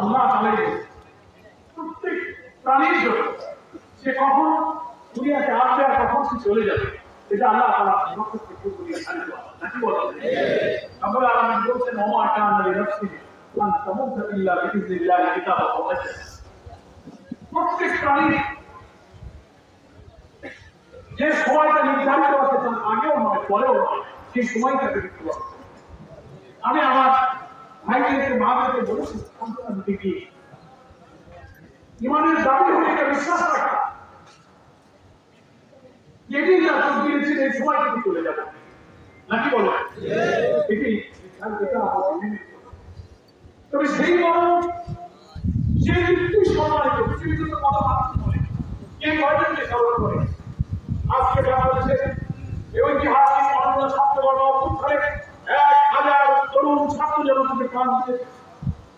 আল্লাহ চালাই প্রত্যেক প্রাণীর জন্য সে কখন দুনিয়াতে আসবে আর কখন সে চলে যাবে, এটা আল্লাহ তালা নক্ষত্র থেকে দুনিয়া ছাড়ি নাকি বলো আমরা আলম বলছেন, ওমা কান আলী নফসি আন তামুদ্দা ইল্লা বিইذنিল্লাহ কিতাবা প্রত্যেক প্রাণীর যে সময়টা নির্ধারিত আছে তার আগেও নয়, পরেও সেই সময়টাকে দেখতে আমি আমার ভাইদেরকে মাদেরকে বলেছি ইমানের দাবি হলে এটা বিশ্বাস রাখা। যেদিন যা দিয়েছেন, এই সময়টুকু চলে যাবে। নাকি বলো? এটি এটা। তবে সেই মরণ সেই মৃত্যু সম্মানিত পৃথিবীতে তো কত মানুষ মরে কে কয়জনকে স্মরণ করে? আজকে বাংলাদেশে এই ঐতিহাসিক অন্য ছাত্রগণ অভ্যুত্থানে এক হাজার তরুণ ছাত্র জনতাকে প্রাণ দিতে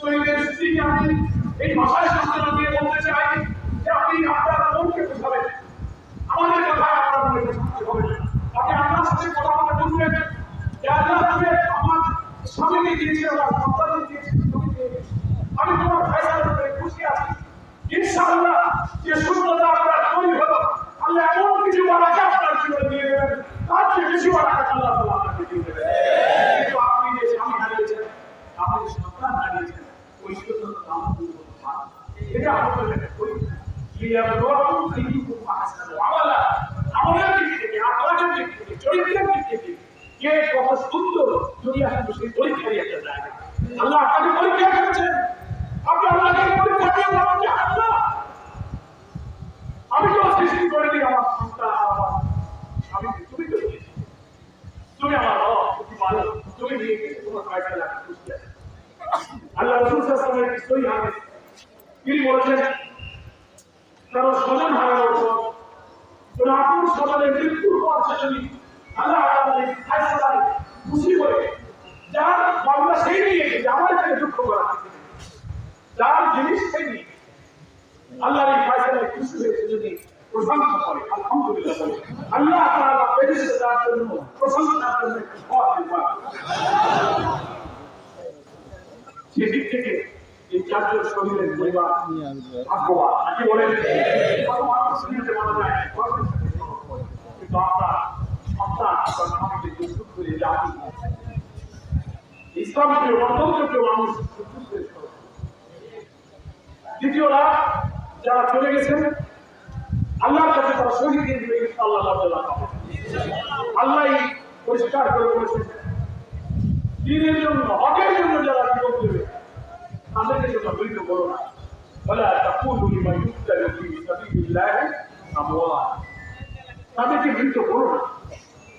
শহীদের স্ত্রীকে আমি এই ভাষায় সান্ত্বনা দিয়ে বলতে তোমার খুশি আছি আপনার তৈরি হলো আল্লাহ এমন কিছু বারাকা আপনার জীবনে দিয়ে দেবেন তার চেয়ে বেশি বারাকা আল্লাহ তাআলা আপনাকে দিয়ে দেবেন কিন্তু আপনি যে স্বামী হারিয়েছেন আপনি যে সন্তান হারিয়েছেন ওই শূন্যতা আমার দূর করতে পারেন। এটা আপনাদের একটা পরীক্ষা লিয়াবলুয়াকুম আইয়ুকুম আহসানু আমালা আমাদের দিক থেকে আপনাদের দিক থেকে চরিত্রের দিক থেকে কে কত সুন্দর দুনিয়া সেই পরীক্ষারই একটা আল্লাহ আপনাকে পরীক্ষা করেছেন আপনি আল্লাহকে পরীক্ষা দিয়ে আল্লাহ আমি তো সৃষ্টি করে দিই আমার সন্তান আমার তুমি তো তুমি আমার তুমি ভালো তুমি গেছো তোমার বুঝতে আল্লাহ রসুল সাল্লামের সই হাদিস। তিনি বলেছেন, কারও স্বজন হারানোর পর কোন আপন স্বজনের মৃত্যুর পর সে যদি আল্লাহ এই ফায়সালায় খুশি গেছে করা যার জিনিস সেই নিয়ে আপনার সন্তান আপনার স্বামীকে দুঃখ করে জাতি ইসলামকে অন্তর্গত মানুষ দুঃখ করে দ্বিতীয়রা যারা চলে গেছেন আল্লাহর কাছে তারা শহীদ দিয়ে দিবে আল্লাহ আল্লাহ পরিষ্কার করে বলেছেন দিনের জন্য হকের জন্য যারা জীবন দেবে তাদেরকে তোমরা মৃত করো না বলে তাকুলু লিমা ইউক্তালু ফি সাবিলিল্লাহি আমওয়াত তাদেরকে মৃত করো না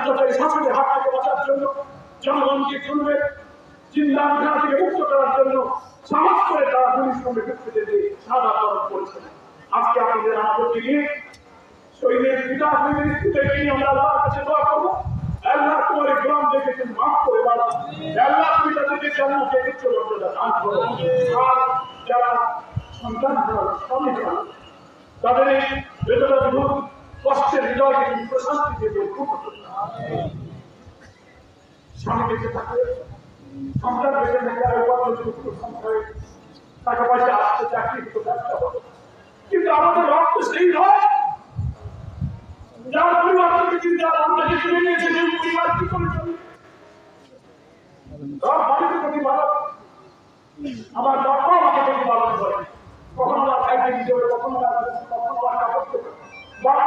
নিত্যতাই শাসনের হাত থেকে থেকে মুক্ত করার জন্য সাহস করে তারা পুলিশ সাদা আজকে আপনাদের আমাদেরকে কাছে দোয়া করব। আল্লাহ তোমার গ্রাম থেকে তুমি মাফ আল্লাহ তুমি তাদেরকে করো। আর যারা সন্তান তাদের এই বেদনা কষ্টের হৃদয়কে তুমি প্রশান্তি দিয়ে স্বামী বেঁচে থাকলে সন্তান বেঁচে থাকলে আর উপার্জন যুক্ত সংখ্যায় টাকা পয়সা আসতে চাকরি হতো ব্যবসা কিন্তু আমাদের রক্ত সেই নয় যার পরিবার থেকে চিন্তা আপনাকে চলে নিয়েছে, সেই পরিবার কি করে চলবে? প্রতিপালক আমার বাবা আমাকে প্রতিপালন করে, কখনো না খাইতে দিতে হবে, কখনো না কখনো না কাপড় বাবা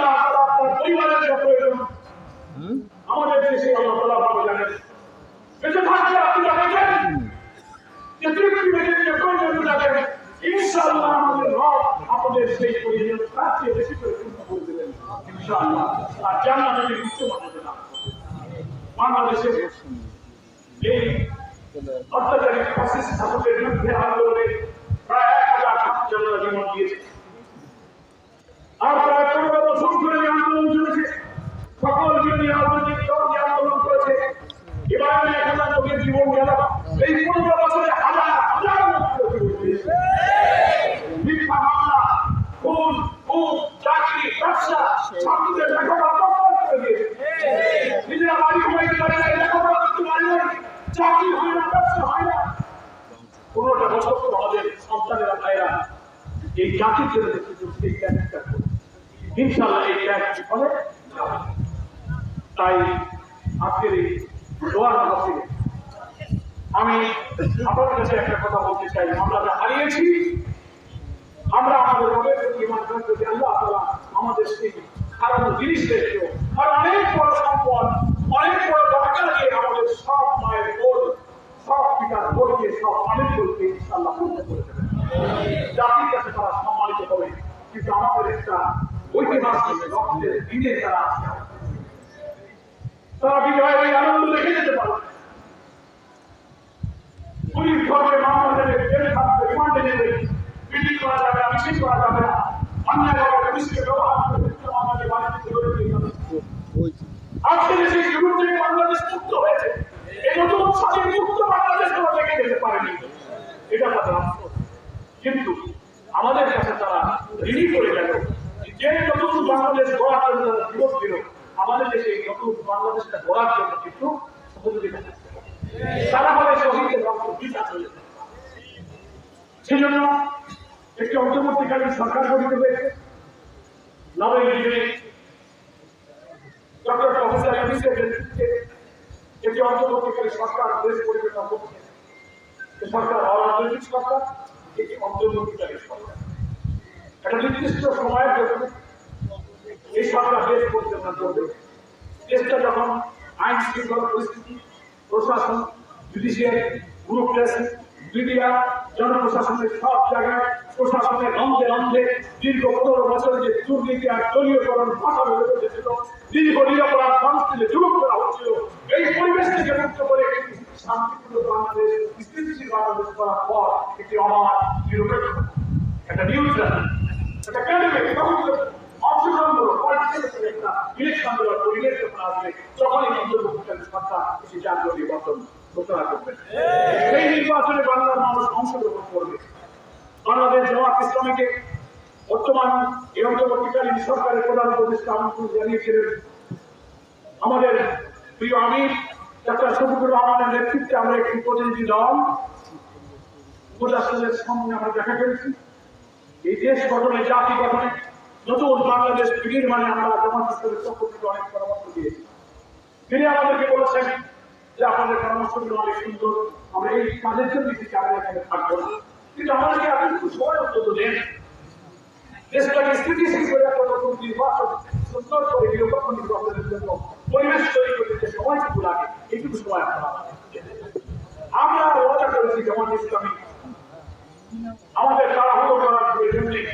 মা পরিবারের যা প্রয়োজন। আমাদের দেশে আল্লাহ তাআলা ভালো জানেন বেঁচে থাকলে আপনি জানেন যে তৃপ্তি বেঁচে দিয়ে প্রয়োজন জানেন আমাদের সেই আর বাংলাদেশের এই অত্যাচারী ফ্যাসিস্ট শাসকের বিরুদ্ধে আন্দোলনে প্রায় এক হাজার ছাত্ররা জীবন দিয়েছে। আর প্রায় পনেরো বছর ধরে আন্দোলন চলেছে। এই জাতির জন্য কিন্তু এই ত্যাগ ফলে তাই আজকের এই দোয়ার মাহফিলে আমি আপনার কাছে একটা কথা বলতে চাই। আমরা যা হারিয়েছি, আমরা আমাদের রবের প্রতি ইমান রাখতে যে আল্লাহ তাআলা আমাদের সেই হারানো জিনিসদেরকেও আর অনেক বড় সম্পদ, অনেক বড় দরকার দিয়ে আমাদের সব মায়ের বোধ সব পিতার বোধকে সব অনেক বলতে ইনশাআল্লাহ পূর্ণ করে দেবেন। আমাদের একটা ঐতিহাসিক রক্তের দিনে তারা তারা বিজয়ের ওই আনন্দ রেখে যেতে পারে। পুলিশ ধরবে মামলা দেবে জেল থাকবে রিমান্ডে নেবে। মিটিং করা যাবে না মিছিল করা যাবে না। অন্যায়ভাবে পুলিশকে ব্যবহার করে মিথ্যা মামলাকে বাণিজ্য করে যাবে। আজকে সেই যুগ বাংলাদেশ মুক্ত হয়েছে। এই নতুন স্বাধীন মুক্ত বাংলাদেশ তারা দেখে যেতে পারেনি। এটা তাদের কিন্তু আমাদের কাছে তারা ঋণী করে গেল। যে নতুন বাংলাদেশ গড়ার জন্য জীবন দিল, আমাদের দেশে নতুন বাংলাদেশটা গড়ার জন্য কিন্তু সহযোগিতা শহীদের রক্ত হয়ে একটি অন্তর্বর্তীকালীন সরকার গঠিত সরকার দেশ সরকার অরাজনৈতিক সরকার অন্তর্বর্তীকালীন একটা নির্দিষ্ট সময়ের জন্য এই সরকার দেশ পরিচালনা করবে দেশটা যখন আইন শৃঙ্খলা পরিস্থিতি, প্রশাসন জুডিশিয়ারি ব্যুরোক্রেসি মিডিয়া জনপ্রশাসনের সব জায়গায় প্রশাসনের রন্ধে রন্ধে দীর্ঘ পনেরো বছর যে দুর্নীতি আর দলীয়করণ ভাষা বেড়ে উঠেছিল দীর্ঘ নিরাপরাধ মানুষকে যুবক করা হচ্ছিল, এই পরিবেশ থেকে মুক্ত করে শান্তিপূর্ণ বাংলাদেশ, স্থিতিশীল বাংলাদেশ করার পর একটি অবাধ নিরপেক্ষ। একটা নিউট্রাল একটা ক্যান্ডিডেট অংশগ্রহণ করো পলিটিক্যাল একটা ইলেকশন দেওয়ার পরিবেশ যখন আসবে তখন এই অন্তর্ভুক্তকারী সরকার এসে জাতীয় নির্বাচন ঘোষণা করবে এই নির্বাচনে বাংলার মানুষ অংশগ্রহণ করবে বাংলাদেশ জামাত ইসলামীকে বর্তমান এই অন্তর্বর্তীকালীন সরকারের প্রধান উপদেষ্টা আমন্ত্রণ জানিয়েছিলেন আমাদের প্রিয় আমির, ডাক্তার শফিকুর রহমানের নেতৃত্বে আমরা একটি প্রতিনিধি দল। প্রশাসনের সামনে আমরা দেখা করেছি। এই দেশ গঠনে, জাতি গঠনে নতুন বাংলাদেশ ফিরির মানে আমরা জামাত ইসলামের পক্ষ থেকে অনেক পরামর্শ দিয়েছি। তিনি আমাদেরকে বলেছেন যে আপনাদের পরামর্শগুলো অনেক সুন্দর, আমরা এই কাজের জন্য কিন্তু আমরা এখানে থাকব না। কিন্তু আমাদেরকে আপনি সময় অন্তত দেন। দেশটাকে স্থিতিশীল করে একটা নতুন নির্বাচন, সুন্দর করে নিরপেক্ষ নির্বাচনের জন্য পরিবেশ তৈরি করতে যে সময়টুকু লাগে, এইটুকু সময় আপনারা আমরা ওয়াদা করেছি জামাত ইসলামী। আমাদের তাড়াহুড়ো করার প্রয়োজন নেই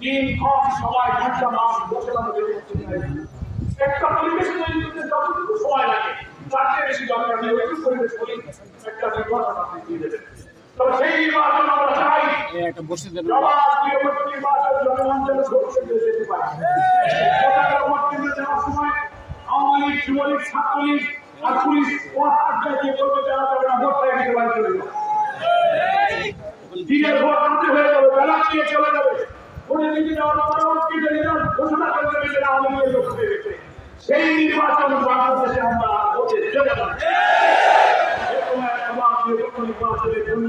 দিন কম সময় ঘণ্টা মাস বছর আমাদের। একটা পরিবেশ তৈরি করতে যতটুকু সময় লাগে তার চেয়ে বেশি দরকার নেই ওইটুকু পরিবেশ করি একটা নির্বাচন আপনি দিয়ে দেবেন। তবে সেই নির্বাচন আমরা চাই। একটা বসে দেন নির্বাচন। জনগণ যেন যেতে পারে। ভোট কেন্দ্রে সময় আওয়ামী লীগ যুবলীগ ছাত্রলীগ আর পুলিশ ও আড্ডা দিয়ে বলবে যারা যাবে ভোট চাই দিতে পারে দিনের ভোট আনতে হয়ে যাবে, বেলা দিয়ে চলে যাবে। ভোটে দিতে যাওয়ার পরবর্তী রেজাল্ট ঘোষণা করে দেবে যে আওয়ামী লীগের লোক হয়ে গেছে সেই নির্বাচন বাংলাদেশে আমরা আর হতে দেব না যে কোনো এক সমাজ নিরপেক্ষ নির্বাচনের জন্য